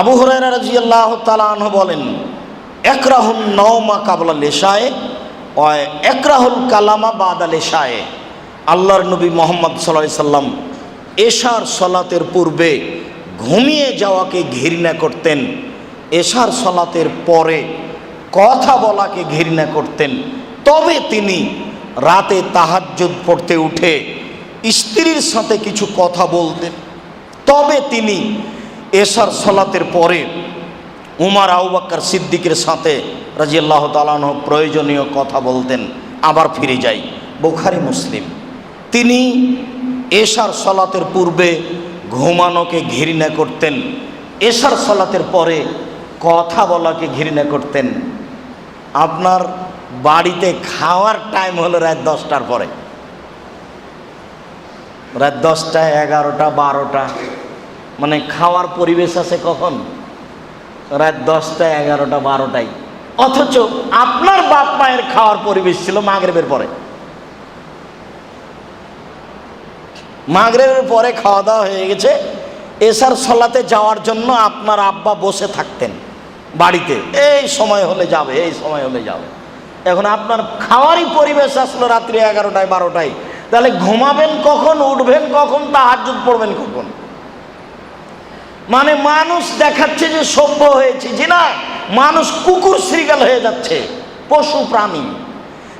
আবু হরাইরা রাজি আল্লাহ তালাহ বলেন একরাহুল নওমা কাবলা লেশায় অয় একরাহুল কালামা বাদা লেশায়। আল্লাহর নবী মোহাম্মদ সাল্লাহ সাল্লাম এশার সলাতের পূর্বে ঘুমিয়ে যাওয়াকে ঘৃণা করতেন। এশার সলাতের পরে কথা বলাকে ঘৃণা করতেন। তবে তিনি রাতে তাহাজ্জুদ পড়তে উঠে স্ত্রীর সাথে কিছু কথা বলতেন। তবে তিনি এশার সলাতের পরে উমার আউবাক্কার সিদ্দিকের সাথে রাজি আল্লাহ তালাহ প্রয়োজনীয় কথা বলতেন। আবার ফিরে যাই। বোখারি, মুসলিম। তিনি এশার সলাতের পূর্বে ঘুমানোকে ঘৃণা করতেন। এশার সলাতের পরে কথা বলাকে ঘৃণা করতেন। আপনার বাড়িতে খাওয়ার টাইম হলো রাত দশটার পরে। রাত দশটা এগারোটা, বারোটা। মানে খাওয়ার পরিবেশ আছে কখন? রাত দশটা এগারোটা, বারোটায়। অথচ আপনার বাপ মায়ের খাওয়ার পরিবেশ ছিল মাগরেবের পরে। মাগরেবের পরে খাওয়া দাওয়া হয়ে গেছে। এসার সলাতে যাওয়ার জন্য আপনার আব্বা বসে থাকতেন বাড়িতে। এই সময় হলে যাবে, এই সময় হলে যাবে। এখন আপনার খাওয়ারই পরিবেশ আসলো রাত্রি এগারোটায়, বারোটায়। তাহলে ঘুমাবেন কখন, উঠবেন কখন তাহাজুদ পড়বেন কখন? মানে মানুষ দেখাচ্ছে যে সভ্য হয়েছে। যে না, মানুষ কুকুর শ্রীগাল হয়ে যাচ্ছে, পশু প্রাণী।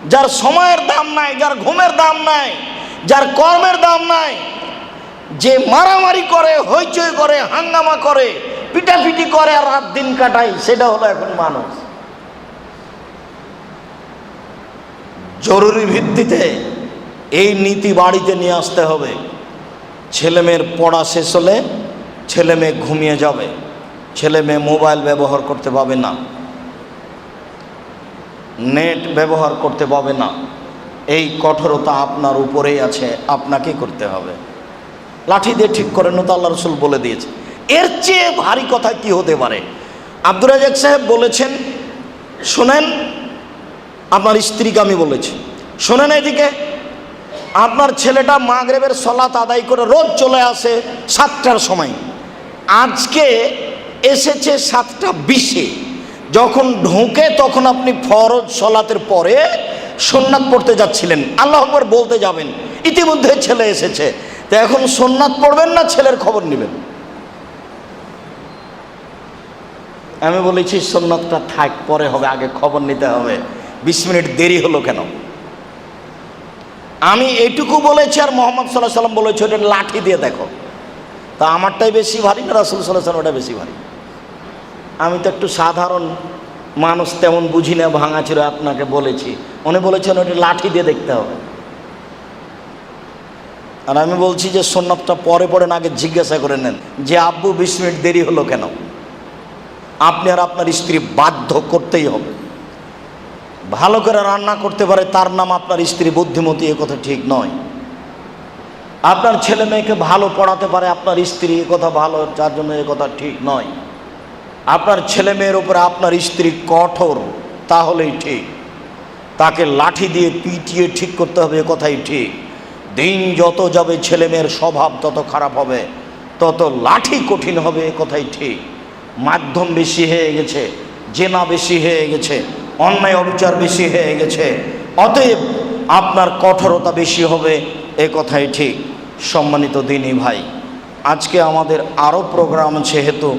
যার সময়ের দাম নাই, যার ঘুমের দাম নাই, যার কর্মের দাম নাই, যে মারামারি করে, হইচই করে, হাঙ্গামা করে, পিটাপিটি করে আর রাত দিন কাটায়, সেটা হলো এখন মানুষ। জরুরি ভিত্তিতে এই নীতি বাড়িতে নিয়ে আসতে হবে। ছেলেমেয়ের পড়া শেষ হলে ছেলে মেয়ে ঘুমিয়ে যাবে, ছেলে মেয়ে মোবাইল ব্যবহার করতে পাবে না, নেট ব্যবহার করতে পাবে না, এই কঠোরতা আপনার উপরেই আছে আপনাকে করতে হবে। লাঠি দিয়ে ঠিক করেন তো আল্লাহ রসুল বলে দিয়েছে। এর চেয়ে ভারী কথা কি হতে পারে? আব্দুর রাজাক সাহেব বলেছেন, শোনেন, আপনার স্ত্রীকে আমি বলেছি, শোনেন এদিকে, আপনার ছেলেটা মাগরেবের সলাত আদায় করে রোজ চলে আসে সাতটার সময়। আজকে এসেছে সাতটা বিশে। যখন ঢোকে তখন আপনি ফরজ সলাতের পরে সোননাথ পড়তে যাচ্ছিলেন। আল্লাহ আকবর বলতে যাবেন, ইতিমধ্যে ছেলে এসেছে। তো এখন সোননাথ পড়বেন না ছেলের খবর নেবেন? আমি বলেছি, সোননাথটা থাক, পরে হবে, আগে খবর নিতে হবে। বিশ মিনিট দেরি হলো কেন? আমি এটুকু বলেছি আর মোহাম্মদ সাল্লাহ সাল্লাম বলেছি, ওটা লাঠি দিয়ে দেখো। তা আমারটাই বেশি ভারী না রাসুল সাল্লাহ ওটা বেশি ভারী? আমি তো একটু সাধারণ মানুষ, তেমন বুঝি না, ভাঙা ছিল, আপনাকে বলেছি। উনি বলেছেন ওটা লাঠি দিয়ে দেখতে হবে। আর আমি বলছি যে সোননাথটা পরে পরে আগে জিজ্ঞাসা করে নেন যে, আব্বু, বিশ মিনিট দেরি হলো কেন? আপনি আর আপনার স্ত্রী বাধ্য করতেই হবে। ভালো করে রান্না করতে পারে, তার নাম আপনার স্ত্রী বুদ্ধিমতী, এ কথা ঠিক নয়। আপনার ছেলে মেয়েকে ভালো পড়াতে পারে, আপনার স্ত্রী এ কথা ভালো, যার জন্য এ কথা ঠিক নয়। আপনার ছেলে মেয়ের উপরে আপনার স্ত্রী কঠোর, তাহলেই ঠিক। তাকে লাঠি দিয়ে পিটিয়ে ঠিক করতে হবে, এ কথাই ঠিক। দিন যত যাবে ছেলে মেয়ের স্বভাব তত খারাপ হবে, তত লাঠি কঠিন হবে, এ কথাই ঠিক। মাধ্যম বেশি হয়ে গেছে, জেনা বেশি হয়ে গেছে, অন্যায় অবিচার বেশি হয়ে গেছে, অতএব আপনার কঠোরতা বেশি হবে, এ কথাই ঠিক। সম্মানিত দিনী ভাই আজকে আমাদের আরও প্রোগ্রাম যেহেতু